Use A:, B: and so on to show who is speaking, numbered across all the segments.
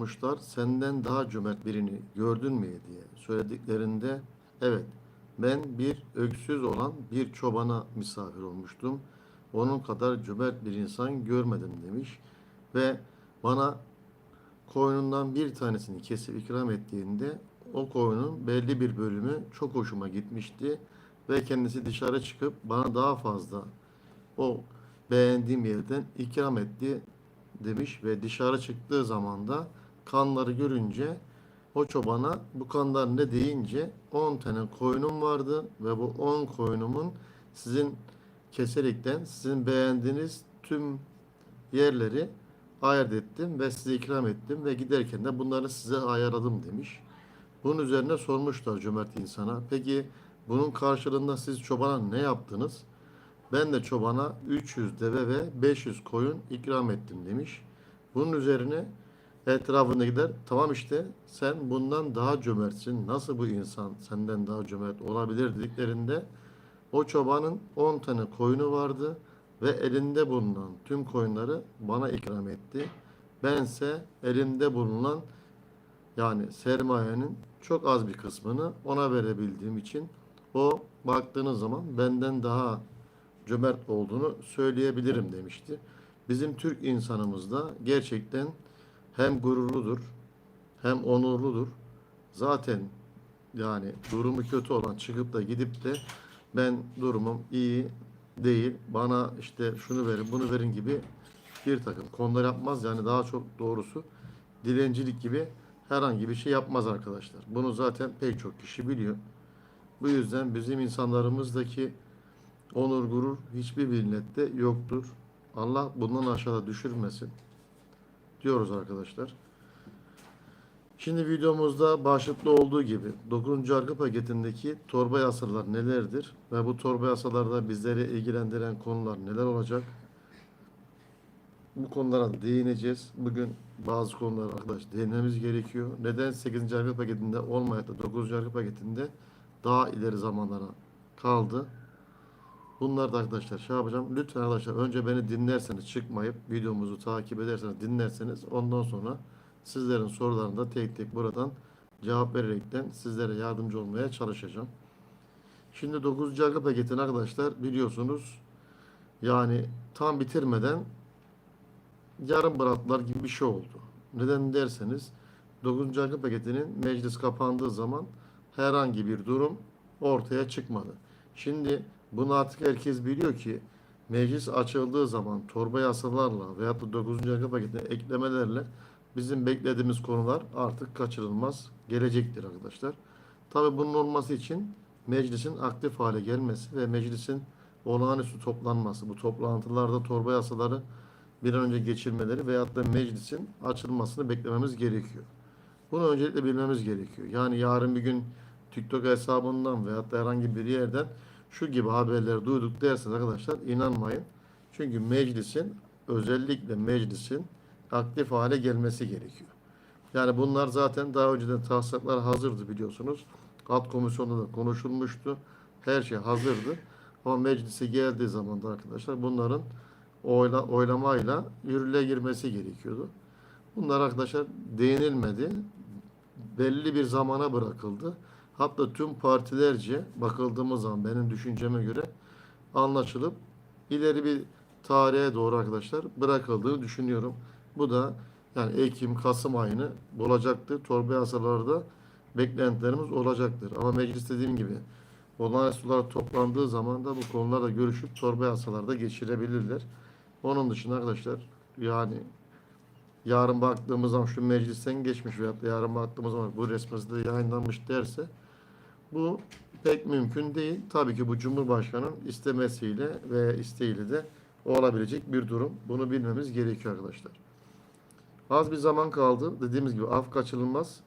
A: sormuşlar senden daha cömert birini gördün mü diye söylediklerinde evet ben bir öksüz olan bir çobana misafir olmuştum. Onun kadar cömert bir insan görmedim demiş ve bana koyunundan bir tanesini kesip ikram ettiğinde o koyunun belli bir bölümü çok hoşuma gitmişti ve kendisi dışarı çıkıp bana daha fazla o beğendiğim yerden ikram etti demiş ve dışarı çıktığı zaman da kanları görünce o çobana bu kanlar ne deyince 10 tane koyunum vardı ve bu 10 koyunumun sizin keserekten sizin beğendiğiniz tüm yerleri ayırt ettim ve size ikram ettim ve giderken de bunları size ayarladım demiş. Bunun üzerine sormuşlar cömert insana. Peki bunun karşılığında siz çobana ne yaptınız? Ben de çobana 300 deve ve 500 koyun ikram ettim demiş. Bunun üzerine etrafındakiler tamam işte sen bundan daha cömertsin. Nasıl bu insan senden daha cömert olabilir dediklerinde o çobanın 10 tane koyunu vardı ve elinde bulunan tüm koyunları bana ikram etti. Bense elimde bulunan yani sermayenin çok az bir kısmını ona verebildiğim için o baktığınız zaman benden daha cömert olduğunu söyleyebilirim demişti. Bizim Türk insanımız da gerçekten hem gururludur hem onurludur. Zaten yani durumu kötü olan çıkıp da gidip de ben durumum iyi değil bana işte şunu verin bunu verin gibi bir takım konular yapmaz. Yani daha çok doğrusu dilencilik gibi herhangi bir şey yapmaz arkadaşlar. Bunu zaten pek çok kişi biliyor. Bu yüzden bizim insanlarımızdaki onur gurur hiçbir millette yoktur. Allah bundan aşağıda düşürmesin diyoruz arkadaşlar. Şimdi videomuzda başlıklı olduğu gibi 9. arka paketindeki torba yasalar nelerdir ve bu torba yasalarda bizleri ilgilendiren konular neler olacak? Bu konulara değineceğiz. Bugün bazı konulara arkadaş değinmemiz gerekiyor. Neden 8. arka paketinde olmayıp da 9. arka paketinde daha ileri zamanlara kaldı? Bunlar da arkadaşlar şey yapacağım. Lütfen arkadaşlar önce beni dinlerseniz çıkmayıp videomuzu takip ederseniz dinlerseniz ondan sonra sizlerin sorularını da tek tek buradan cevap vererekten sizlere yardımcı olmaya çalışacağım. Şimdi 9. arka paketini arkadaşlar biliyorsunuz yani tam bitirmeden yarım bıraktılar gibi bir şey oldu. Neden derseniz 9. arka paketinin meclis kapandığı zaman herhangi bir durum ortaya çıkmadı. Şimdi bunu artık herkes biliyor ki meclis açıldığı zaman torba yasalarla veyahut da 9. arka paketine eklemelerle bizim beklediğimiz konular artık kaçırılmaz gelecektir arkadaşlar. Tabi bunun olması için meclisin aktif hale gelmesi ve meclisin olağanüstü toplanması, bu toplantılarda torba yasaları bir an önce geçirmeleri veyahut da meclisin açılmasını beklememiz gerekiyor. Bunu öncelikle bilmemiz gerekiyor. Yani yarın bir gün TikTok hesabından veyahut da herhangi bir yerden şu gibi haberleri duyduk derseniz arkadaşlar inanmayın. Çünkü meclisin özellikle meclisin aktif hale gelmesi gerekiyor. Yani bunlar zaten daha önceden taslaklar hazırdı biliyorsunuz. Alt komisyonda da konuşulmuştu. Her şey hazırdı. Ama meclise geldiği zaman da arkadaşlar bunların oyla, oylamayla yürürlüğe girmesi gerekiyordu. Bunlar arkadaşlar değinilmedi. Belli bir zamana bırakıldı. Hatta tüm partilerce bakıldığımız zaman benim düşünceme göre anlaşılıp ileri bir tarihe doğru arkadaşlar bırakıldığını düşünüyorum. Bu da yani Ekim, Kasım ayını bulacaktır. Torba yasalarda beklentilerimiz olacaktır. Ama meclis dediğim gibi olağanüstü olarak toplandığı zaman da bu konularda görüşüp torba yasalarda geçirebilirler. Onun dışında arkadaşlar yani yarın baktığımız zaman şu meclisten geçmiş veyahut da yarın baktığımız zaman bu resmesi de yayınlanmış derse bu pek mümkün değil. Tabii ki bu Cumhurbaşkanı'nın istemesiyle ve isteğiyle de olabilecek bir durum. Bunu bilmemiz gerekiyor arkadaşlar. Az bir zaman kaldı. Dediğimiz gibi af kaçınılmaz.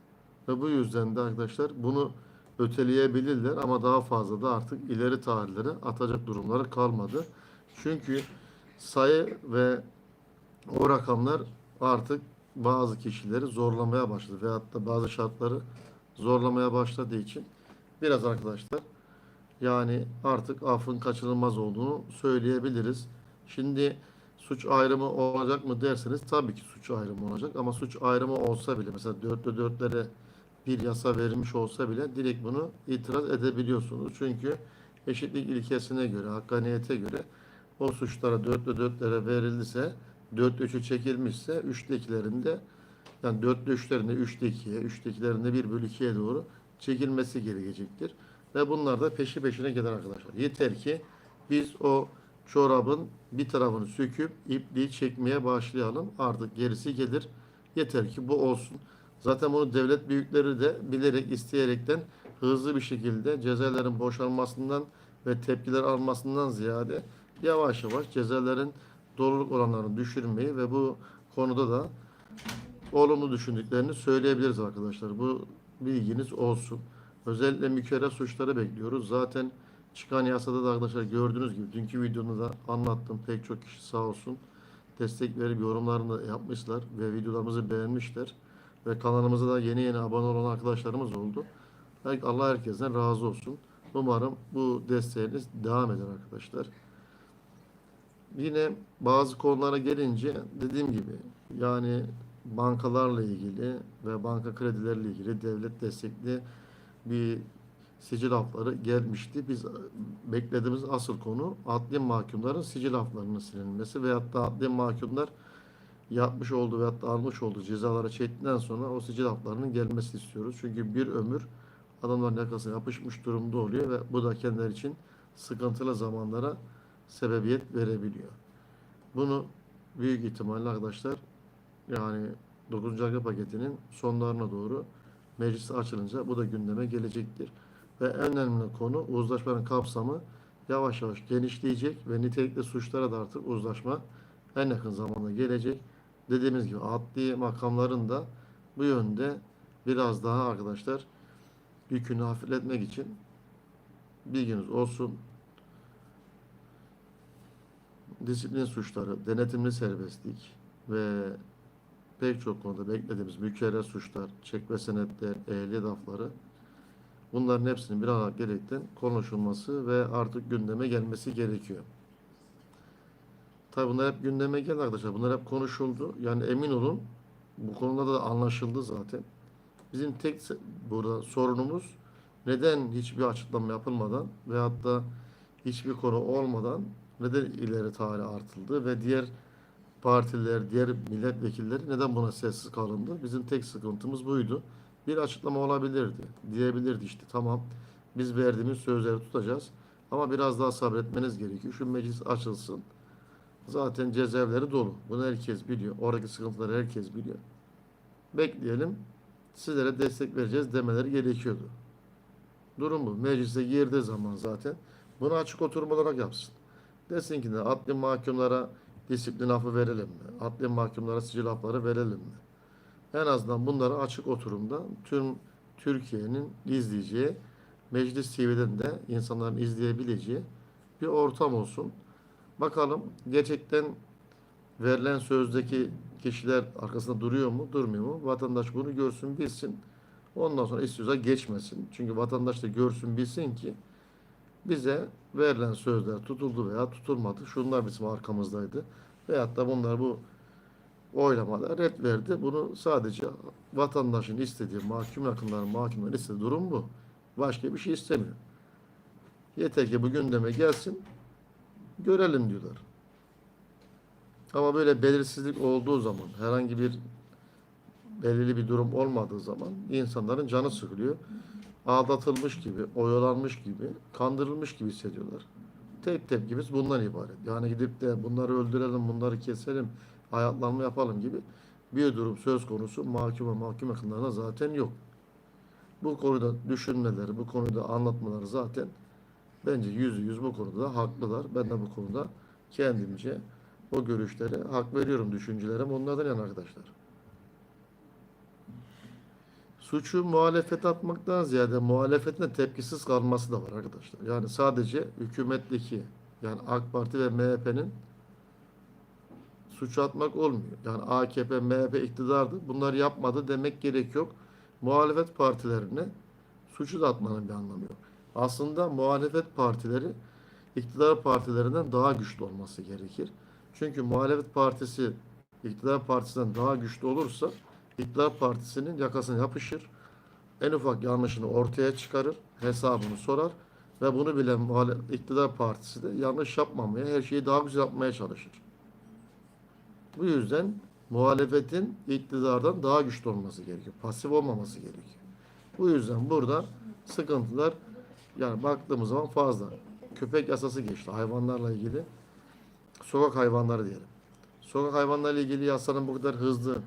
A: Ve bu yüzden de arkadaşlar bunu öteleyebilirler ama daha fazla da artık ileri tarihlere atacak durumları kalmadı. Çünkü sayı ve o rakamlar artık bazı kişileri zorlamaya başladı veyahut da bazı şartları zorlamaya başladığı için biraz arkadaşlar yani artık affın kaçınılmaz olduğunu söyleyebiliriz. Şimdi suç ayrımı olacak mı derseniz tabii ki suç ayrımı olacak ama suç ayrımı olsa bile mesela dörtte dörtlere bir yasa verilmiş olsa bile direkt bunu itiraz edebiliyorsunuz. Çünkü eşitlik ilkesine göre, hakkaniyete göre o suçlara dörtte dörtlere verildiyse, dörtte üçü çekilmişse üçtekilerinde yani dörtte üçlerinde üçte ikiye, üçtekilerinde bir bölü ikiye doğru çekilmesi gerekecektir. Ve bunlar da peşi peşine gider arkadaşlar. Yeter ki biz o çorabın bir tarafını söküp ipliği çekmeye başlayalım. Artık gerisi gelir. Yeter ki bu olsun. Zaten bunu devlet büyükleri de bilerek, isteyerekten hızlı bir şekilde cezaların boşalmasından ve tepkiler almasından ziyade yavaş yavaş cezaların doluluk oranlarını düşürmeyi ve bu konuda da olumlu düşündüklerini söyleyebiliriz arkadaşlar. Bu bilginiz olsun. Özellikle mükerrer suçları bekliyoruz. Zaten çıkan yasada da arkadaşlar gördüğünüz gibi dünkü videoda da anlattım. Pek çok kişi sağ olsun destek verip yorumlarını da yapmışlar ve videolarımızı beğenmişler. Ve kanalımıza da yeni yeni abone olan arkadaşlarımız oldu. Allah herkesten razı olsun. Umarım bu desteğiniz devam eder arkadaşlar. Yine bazı konulara gelince dediğim gibi yani bankalarla ilgili ve banka kredilerle ilgili devlet destekli bir sicil hafları gelmişti. Biz beklediğimiz asıl konu adli mahkumların sicil haflarının silinmesi veyahut da adli mahkumlar yapmış olduğu veyahut da almış olduğu cezalara çektikten sonra o sicil haflarının gelmesi istiyoruz. Çünkü bir ömür adamların yakasına yapışmış durumda oluyor ve bu da kendileri için sıkıntılı zamanlara sebebiyet verebiliyor. Bunu büyük ihtimalle arkadaşlar yani 9. yargı paketinin sonlarına doğru meclis açılınca bu da gündeme gelecektir. Ve en önemli konu uzlaşmanın kapsamı yavaş yavaş genişleyecek ve nitelikli suçlara da artık uzlaşma en yakın zamanda gelecek. Dediğimiz gibi adli makamların da bu yönde biraz daha arkadaşlar yükünü hafifletmek için bilginiz olsun. Disiplin suçları, denetimli serbestlik ve pek çok konuda beklediğimiz mükerrer suçlar, çek ve senetler, ehliyet afları bunların hepsinin bir araya gerekten konuşulması ve artık gündeme gelmesi gerekiyor. Tabi bunlar hep gündeme geldi arkadaşlar. Bunlar hep konuşuldu. Yani emin olun bu konuda da anlaşıldı zaten. Bizim tek burada sorunumuz neden hiçbir açıklama yapılmadan veyahut da hiçbir konu olmadan neden ileri tarih artıldı ve diğer partiler, diğer milletvekilleri neden buna sessiz kalındı? Bizim tek sıkıntımız buydu. Bir açıklama olabilirdi. Diyebilirdi işte tamam biz verdiğimiz sözleri tutacağız ama biraz daha sabretmeniz gerekiyor. Şu meclis açılsın. Zaten cezaevleri dolu. Bunu herkes biliyor. Oradaki sıkıntıları herkes biliyor. Bekleyelim. Sizlere destek vereceğiz demeleri gerekiyordu. Durum bu. Meclise girdiği zaman zaten bunu açık oturum olarak yapsın. Desin ki de adli mahkumlara disiplin affı verelim mi? Adli mahkumlara sicil hafları verelim mi? En azından bunları açık oturumda tüm Türkiye'nin izleyeceği, Meclis TV'den de insanların izleyebileceği bir ortam olsun. Bakalım gerçekten verilen sözdeki kişiler arkasında duruyor mu, durmuyor mu? Vatandaş bunu görsün, bilsin. Ondan sonra istiyorsa geçmesin. Çünkü vatandaş da görsün, bilsin ki bize verilen sözler tutuldu veya tutulmadı. Şunlar bizim arkamızdaydı. Veyahut da bunlar bu oylamada red verdi. Bunu sadece vatandaşın istediği, mahkum yakınların, mahkumların istediği durum bu. Başka bir şey istemiyor. Yeter ki bu gündeme gelsin, görelim diyorlar. Ama böyle belirsizlik olduğu zaman, herhangi bir belirli bir durum olmadığı zaman insanların canı sıkılıyor. Aldatılmış gibi, oyalanmış gibi, kandırılmış gibi hissediyorlar. Tek tepkimiz bundan ibaret. Yani gidip de bunları öldürelim, bunları keselim, hayatlanma yapalım gibi bir durum söz konusu mahkum ve mahkum yakınlarına zaten yok. Bu konuda düşünmeleri, bu konuda anlatmaları zaten bence yüzde yüz bu konuda haklılar. Ben de bu konuda kendimce o görüşlere hak veriyorum düşüncelerim onlardan yan arkadaşlar. Suçu muhalefet atmaktan ziyade muhalefetin tepkisiz kalması da var arkadaşlar. Yani sadece hükümetteki yani AK Parti ve MHP'nin suçu atmak olmuyor. Yani AKP, MHP iktidardı. Bunları yapmadı demek gerek yok. Muhalefet partilerine suçu da atmanın bir anlamı yok. Aslında muhalefet partileri iktidar partilerinden daha güçlü olması gerekir. Çünkü muhalefet partisi iktidar partisinden daha güçlü olursa iktidar partisinin yakasına yapışır. En ufak yanlışını ortaya çıkarır, hesabını sorar ve bunu bilen iktidar partisi de yanlış yapmamaya, her şeyi daha güzel yapmaya çalışır. Bu yüzden muhalefetin iktidardan daha güçlü olması gerekiyor. Pasif olmaması gerekiyor. Bu yüzden burada sıkıntılar yani baktığımız zaman fazla. Köpek yasası geçti hayvanlarla ilgili. Sokak hayvanları diyelim. Sokak hayvanlarla ilgili yasanın bu kadar hızlı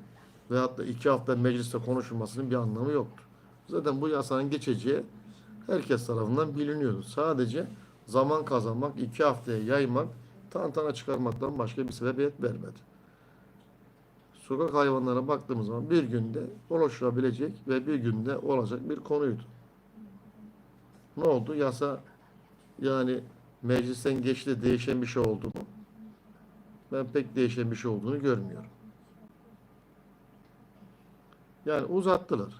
A: veyahut da iki hafta mecliste konuşulmasının bir anlamı yoktu. Zaten bu yasanın geçeceği herkes tarafından biliniyordu. Sadece zaman kazanmak, iki haftaya yaymak, tantana çıkarmaktan başka bir sebebiyet vermedi. Sokak hayvanlarına baktığımız zaman bir günde oluşabilecek ve bir günde olacak bir konuydu. Ne oldu? Yasa yani meclisten geçti değişen bir şey oldu mu? Ben pek değişen bir şey olduğunu görmüyorum. Yani uzattılar.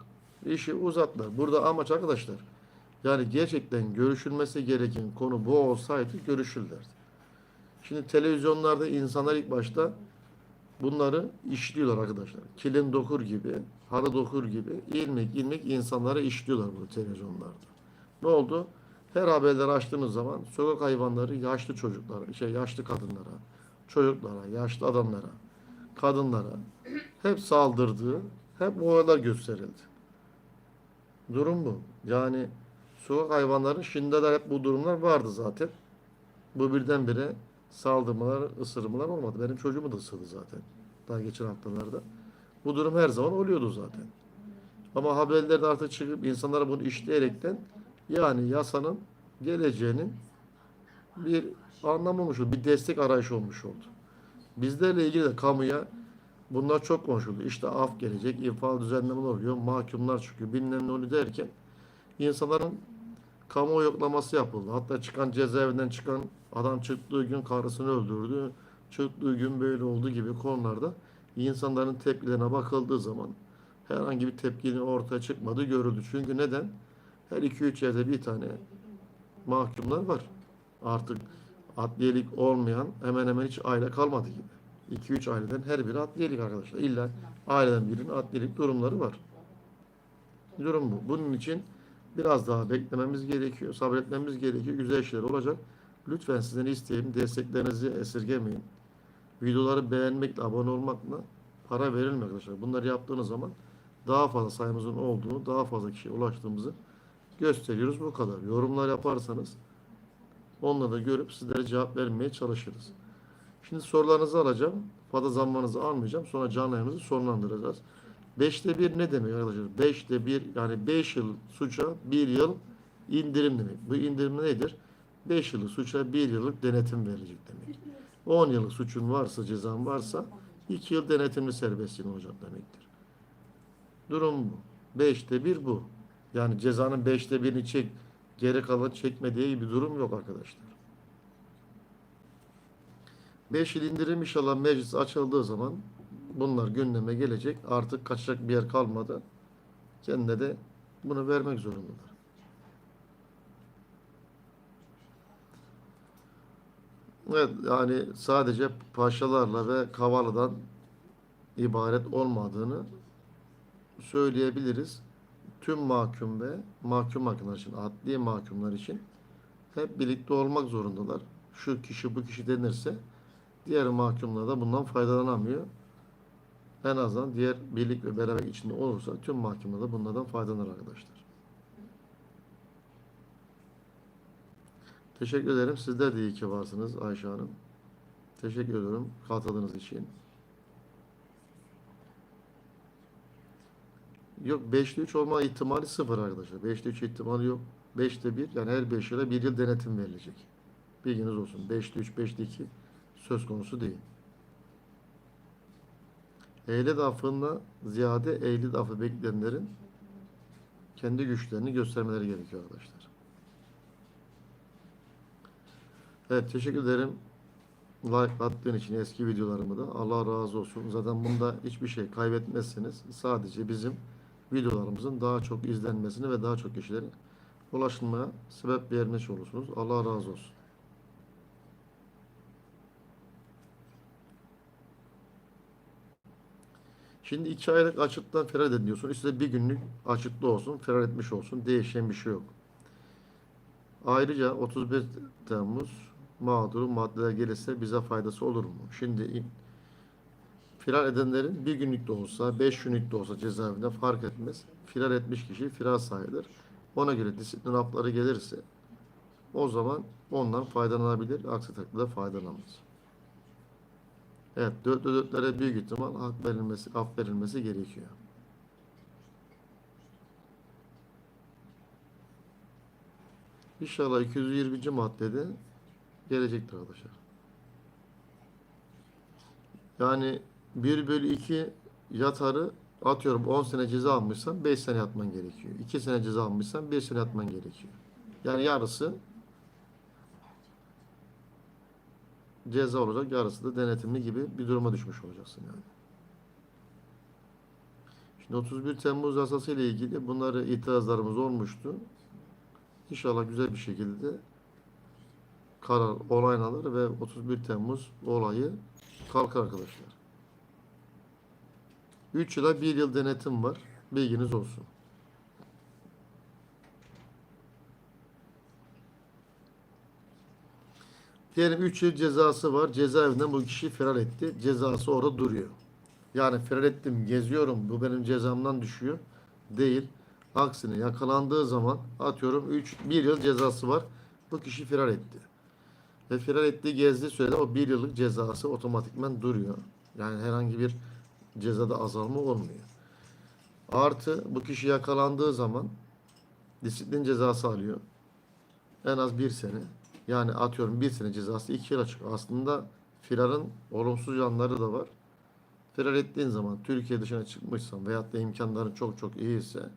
A: İşi uzattılar. Burada amaç arkadaşlar yani gerçekten görüşülmesi gereken konu bu olsaydı görüşürlerdi. Şimdi televizyonlarda insanlar ilk başta bunları işliyorlar arkadaşlar. Kilin dokur gibi, halı dokur gibi ilmek ilmek insanlara işliyorlar bu televizyonlarda. Ne oldu? Her haberleri açtığınız zaman sokak hayvanları yaşlı çocuklara, şey yaşlı kadınlara, çocuklara, yaşlı adamlara, kadınlara hep saldırdığı, hep olaylar gösterildi. Durum bu. Yani sokak hayvanların şimdi de hep bu durumlar vardı zaten. Bu birdenbire saldırmalar, ısırmalar olmadı. Benim çocuğumu da ısırdı zaten. Daha geçen haftalarda. Bu durum her zaman oluyordu zaten. Ama haberlerde artık çıkıp insanlara bunu işleyerekten yani yasanın geleceğinin bir anlamı olmuş oldu. Bir destek arayışı olmuş oldu. Bizlerle ilgili de kamuya bunlar çok konuşuldu. İşte af gelecek, infaz düzenlemeler oluyor, mahkumlar çıkıyor, bilmem ne oluyor derken insanların kamu yoklaması yapıldı. Hatta çıkan cezaevinden çıkan adam çıktığı gün karısını öldürdü. Çıktığı gün böyle olduğu gibi konularda insanların tepkilerine bakıldığı zaman herhangi bir tepkinin ortaya çıkmadığı görüldü. Çünkü neden? Her 2-3 yerde bir tane mahkumlar var. Artık adliyelik olmayan hemen hemen hiç aile kalmadı gibi. 2-3 aileden her biri adliyelik arkadaşlar. İlla aileden birinin adliyelik durumları var. Durum bu. Bunun için biraz daha beklememiz gerekiyor. Sabretmemiz gerekiyor. Güzel şeyler olacak. Lütfen sizden isteyeyim. Desteklerinizi esirgemeyin. Videoları beğenmekle, abone olmakla para verilmiyor arkadaşlar. Bunları yaptığınız zaman daha fazla sayımızın olduğunu, daha fazla kişiye ulaştığımızı gösteriyoruz. Bu kadar. Yorumlar yaparsanız onunla da görüp sizlere cevap vermeye çalışırız. Şimdi sorularınızı alacağım. Fazla zamanınızı almayacağım. Sonra canlı yayınımızı sonlandıracağız. Beşte bir ne demek arkadaşlar? Beşte bir yani beş yıl suça bir yıl indirim demek. Bu indirim nedir? Beş yıllık suça bir yıllık denetim verilecek demek. 10 yıllık suçun varsa, cezan varsa 2 yıl denetimli serbestliğin olacak demektir. Durum bu. Beşte bir bu. Yani cezanın beşte birini çek, geri kalan çekme diye bir durum yok arkadaşlar. 5 yıl indirim inşallah meclis açıldığı zaman bunlar gündeme gelecek. Artık kaçacak bir yer kalmadı. Kendine de bunu vermek zorundalar. Evet yani sadece paşalarla ve kavaladan ibaret olmadığını söyleyebiliriz. Tüm mahkum ve mahkum mahkumlar için, adli mahkumlar için hep birlikte olmak zorundalar. Şu kişi bu kişi denirse diğer mahkumlar da bundan faydalanamıyor. En azından diğer birlik ve beraber içinde olursa tüm mahkumlar da bunlardan faydalanır arkadaşlar. Teşekkür ederim. Sizler de iyi ki varsınız Ayşe Hanım. Teşekkür ediyorum katıldığınız için. Yok 5'te 3 olma ihtimali sıfır arkadaşlar. 5'te 3 ihtimali yok. 5'te 1 yani her 5 yıla 1 yıl denetim verilecek. Bilginiz olsun. 5'te 3, 5'te 2 söz konusu değil. Ehliyet affına ziyade ehliyet affı bekleyenlerin kendi güçlerini göstermeleri gerekiyor arkadaşlar. Evet teşekkür ederim. Like attığın için eski videolarımı da Allah razı olsun. Zaten bunda hiçbir şey kaybetmezsiniz. Sadece bizim videolarımızın daha çok izlenmesini ve daha çok kişilerin ulaşılmaya sebep vermiş olursunuz. Allah razı olsun. Şimdi iki aylık açıktan firar edin diyorsun. İşte bir günlük açıkta olsun, firar etmiş olsun. Değişen bir şey yok. Ayrıca 31 Temmuz mağduru maddeler gelirse bize faydası olur mu? Şimdi firar edenlerin bir günlük de olsa, beş günlük de olsa cezaevinde fark etmez. Firar etmiş kişi firar sayılır. Ona göre disiplin hapları gelirse o zaman ondan faydalanabilir. Aksi takdirde faydalanamaz. Evet, dörtlü dörtlere büyük ihtimal hak verilmesi, af verilmesi gerekiyor. İnşallah 220. maddede gelecektir arkadaşlar. Yani 1 bölü 2 yatarı atıyorum 10 sene ceza almışsan 5 sene yatman gerekiyor. 2 sene ceza almışsan 1 sene yatman gerekiyor. Yani yarısı ceza olacak, yarısı da denetimli gibi bir duruma düşmüş olacaksın yani. Şimdi 31 Temmuz yasası ile ilgili bunları itirazlarımız olmuştu. İnşallah güzel bir şekilde karar onaylanır ve 31 Temmuz olayı kalkar arkadaşlar. 3 yıla 1 yıl denetim var. Bilginiz olsun. Diyelim 3 yıl cezası var. Cezaevinden bu kişi firar etti. Cezası orada duruyor. Yani firar ettim, geziyorum. Bu benim cezamdan düşüyor. Değil. Aksine yakalandığı zaman atıyorum 3 1 yıl cezası var. Bu kişi firar etti. Ve firar ettiği gezdiği sürede o 1 yıllık cezası otomatikman duruyor. Yani herhangi bir cezada azalma olmuyor. Artı bu kişi yakalandığı zaman disiplin cezası alıyor. En az bir sene. Yani atıyorum bir sene cezası iki yıla çıkıyor. Aslında firarın olumsuz yanları da var. Firar ettiğin zaman Türkiye dışına çıkmışsan veyahut da imkanların çok çok iyiyse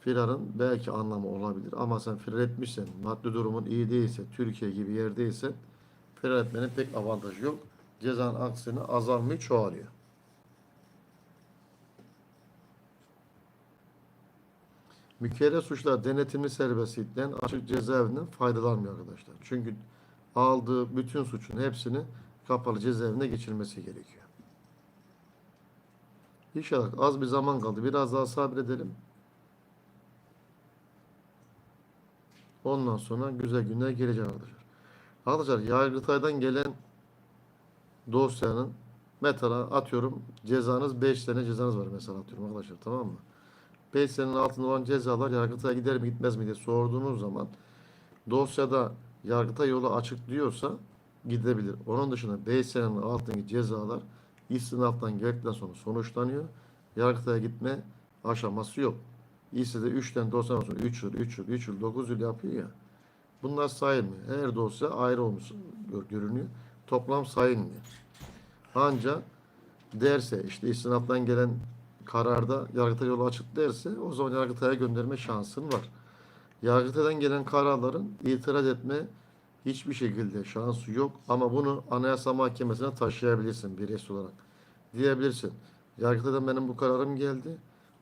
A: firarın belki anlamı olabilir. Ama sen firar etmişsen, maddi durumun iyi değilse, Türkiye gibi yerdeyse firar etmenin pek avantajı yok. Cezanın aksine azalmıyor, çoğalıyor. Mükerrer suçlar denetimli serbestlikten açık cezaevinden faydalanmıyor arkadaşlar. Çünkü aldığı bütün suçun hepsini kapalı cezaevine geçirmesi gerekiyor. İnşallah az bir zaman kaldı. Biraz daha sabredelim. Ondan sonra güzel günler gelecek arkadaşlar. Arkadaşlar Yargıtay'dan gelen dosyanın mesela atıyorum cezanız 5 sene cezanız var mesela atıyorum arkadaşlar tamam mı? 5 senenin altında olan cezalar Yargıtay'a gider mi gitmez mi diye sorduğunuz zaman dosyada Yargıtay yolu açık diyorsa gidebilir. Onun dışında 5 senenin altındaki cezalar istinaftan geldikten sonra sonuçlanıyor. Yargıtay'a gitme aşaması yok. İyisi de 3'ten dosya sonra 3 yıl, 3 yıl, 3 yıl, 9 yıl yapıyor ya. Bunlar sayılmıyor. Her dosya ayrı olmuş gör- görünüyor. Toplam sayılmıyor. Ancak derse işte istinaftan gelen kararda Yargıtay yolu açık derse o zaman Yargıtay'a gönderme şansın var. Yargıtay'dan gelen kararların itiraz etme hiçbir şekilde şansı yok ama bunu Anayasa Mahkemesi'ne taşıyabilirsin bireysel olarak. Diyebilirsin. Yargıtay'dan benim bu kararım geldi.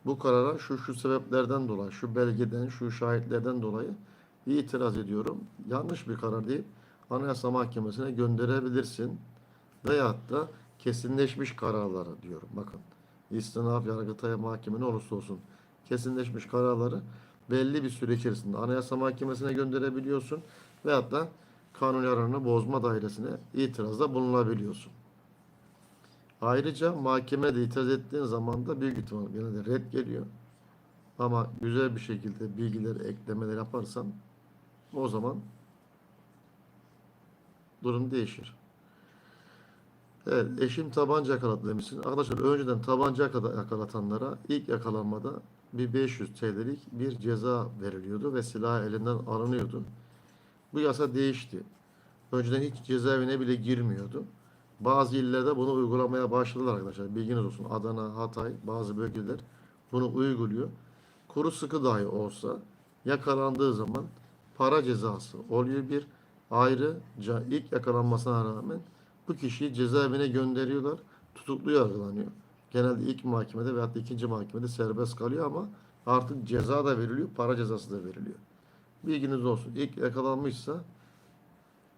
A: Bu karara şu şu sebeplerden dolayı, şu belgeden, şu şahitlerden dolayı itiraz ediyorum. Yanlış bir karar deyip Anayasa Mahkemesi'ne gönderebilirsin. Veyahut da kesinleşmiş kararları diyorum. Bakın. İstinaf, Yargıtay, Mahkeme ne olursa olsun kesinleşmiş kararları belli bir süre içerisinde Anayasa Mahkemesi'ne gönderebiliyorsun. Veyahut da kanun yararını bozma dairesine itirazda bulunabiliyorsun. Ayrıca mahkemede itiraz ettiğin zaman da büyük ihtimal genelde red geliyor. Ama güzel bir şekilde bilgileri eklemeler yaparsan o zaman durum değişir. Evet, eşim tabanca yakaladı demişsin. Arkadaşlar önceden tabanca yakala- yakalatanlara ilk yakalanmada bir 500 TL'lik bir ceza veriliyordu ve silah elinden alınıyordu. Bu yasa değişti. Önceden hiç cezaevine bile girmiyordu. Bazı illerde bunu uygulamaya başladılar arkadaşlar. Bilginiz olsun. Adana, Hatay, bazı bölgeler bunu uyguluyor. Kuru sıkı dahi olsa yakalandığı zaman para cezası oluyor bir. Ayrıca ilk yakalanmasına rağmen bu kişiyi cezaevine gönderiyorlar. Tutuklu yargılanıyor. Genelde ilk mahkemede veyahut da ikinci mahkemede serbest kalıyor ama artık ceza da veriliyor, para cezası da veriliyor. Bilginiz olsun. İlk yakalanmışsa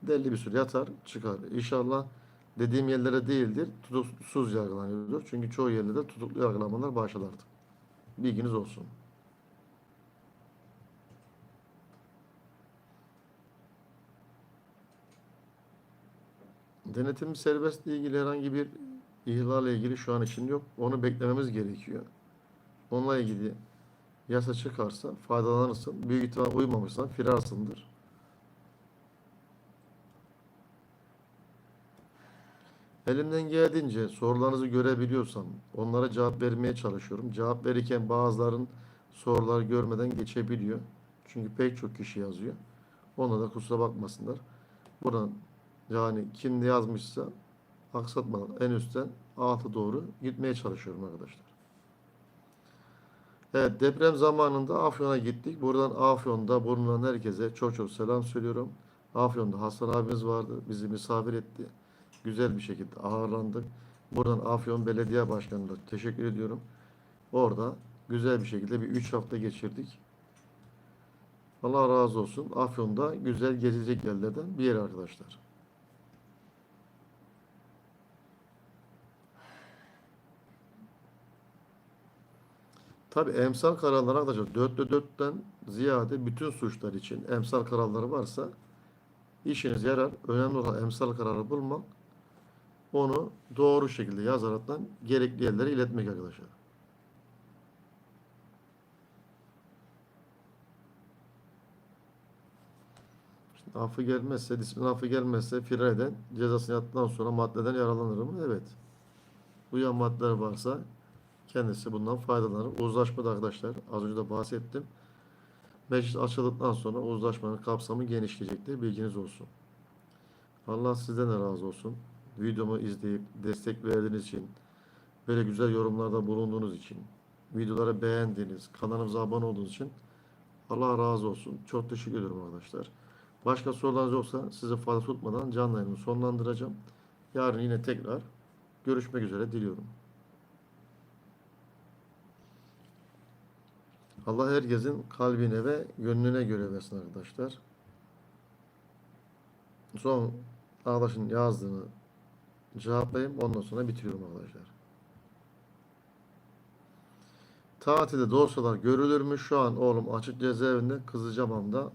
A: belli bir süre yatar, çıkar. İnşallah dediğim yerlere değildir. Tutuksuz yargılanıyordur. Çünkü çoğu yerde de tutuklu yargılamalar başladı artık. Bilginiz olsun. Denetim serbestliği ilgili herhangi bir ihlalle ilgili şu an için yok. Onu beklememiz gerekiyor. Onunla ilgili yasa çıkarsa faydalanırsın. Büyük ihtimal uymamışsan firarsındır. Elimden geldiğince sorularınızı görebiliyorsam onlara cevap vermeye çalışıyorum. Cevap verirken bazıların soruları görmeden geçebiliyor. Çünkü pek çok kişi yazıyor. Ona da kusura bakmasınlar. Buradan yani kim ne yazmışsa aksatmadan en üstten altı doğru gitmeye çalışıyorum arkadaşlar. Evet deprem zamanında Afyon'a gittik. Buradan Afyon'da bulunan herkese çok çok selam söylüyorum. Afyon'da Hasan abimiz vardı. Bizi misafir etti. Güzel bir şekilde ağırlandık. Buradan Afyon Belediye Başkanı'na teşekkür ediyorum. Orada güzel bir şekilde bir 3 hafta geçirdik. Allah razı olsun. Afyon'da güzel gezilecek yerlerden bir yer arkadaşlar. Tabi emsal kararları arkadaşlar 4'te 4'ten ziyade bütün suçlar için emsal kararları varsa işiniz yarar. Önemli olan emsal kararı bulmak. Onu doğru şekilde yazaraktan gerekli yerlere iletmek arkadaşlar. Şimdi affı gelmezse, disiplin affı gelmezse firar eden cezasını yattıktan sonra maddeden yaralanır mı? Evet. Uyan maddeler varsa kendisi bundan faydalanır. Uzlaşmada arkadaşlar az önce de bahsettim. Meclis açıldıktan sonra uzlaşmanın kapsamı genişleyecektir. Bilginiz olsun. Allah sizden de razı olsun. Videomu izleyip destek verdiğiniz için, böyle güzel yorumlarda bulunduğunuz için, videoları beğendiğiniz, kanalımıza abone olduğunuz için Allah razı olsun. Çok teşekkür ederim arkadaşlar. Başka sorularınız yoksa sizi fazla tutmadan canlı yayınımı sonlandıracağım. Yarın yine tekrar görüşmek üzere diliyorum. Allah herkesin kalbine ve gönlüne göre versin arkadaşlar. Son arkadaşın yazdığını cevaplayayım. Ondan sonra bitiriyorum arkadaşlar. Tatilde dosyalar görülür mü? Şu an oğlum açık cezaevinde Kızılcamam'da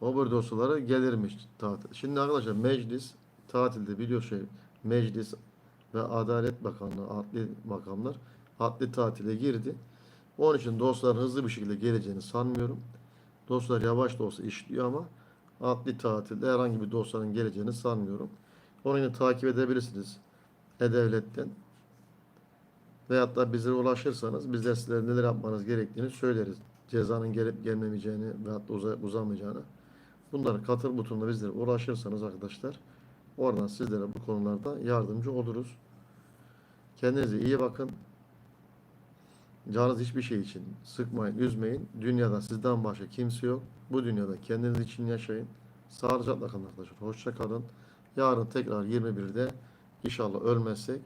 A: o bir dosyaları gelirmiş tatil. Şimdi arkadaşlar meclis tatilde biliyor şey meclis ve Adalet Bakanlığı adli makamlar adli tatile girdi. Onun için dosyaların hızlı bir şekilde geleceğini sanmıyorum. Dosyalar yavaş da olsa işliyor ama adli tatilde herhangi bir dosyanın geleceğini sanmıyorum. Onu yine takip edebilirsiniz. E-Devlet'ten. Veyahut da bize ulaşırsanız bizler sizlere neler yapmanız gerektiğini söyleriz. Cezanın gelip gelmemeyeceğini veyahut da uza- uzamayacağını. Bunları katıl butonuna bizlere ulaşırsanız arkadaşlar oradan sizlere bu konularda yardımcı oluruz. Kendinize iyi bakın. Canınız hiçbir şey için sıkmayın, üzmeyin. Dünyada sizden başka kimse yok. Bu dünyada kendiniz için yaşayın. Sağlıcakla kalın arkadaşlar. Hoşça kalın. Yarın tekrar 21'de inşallah ölmezsek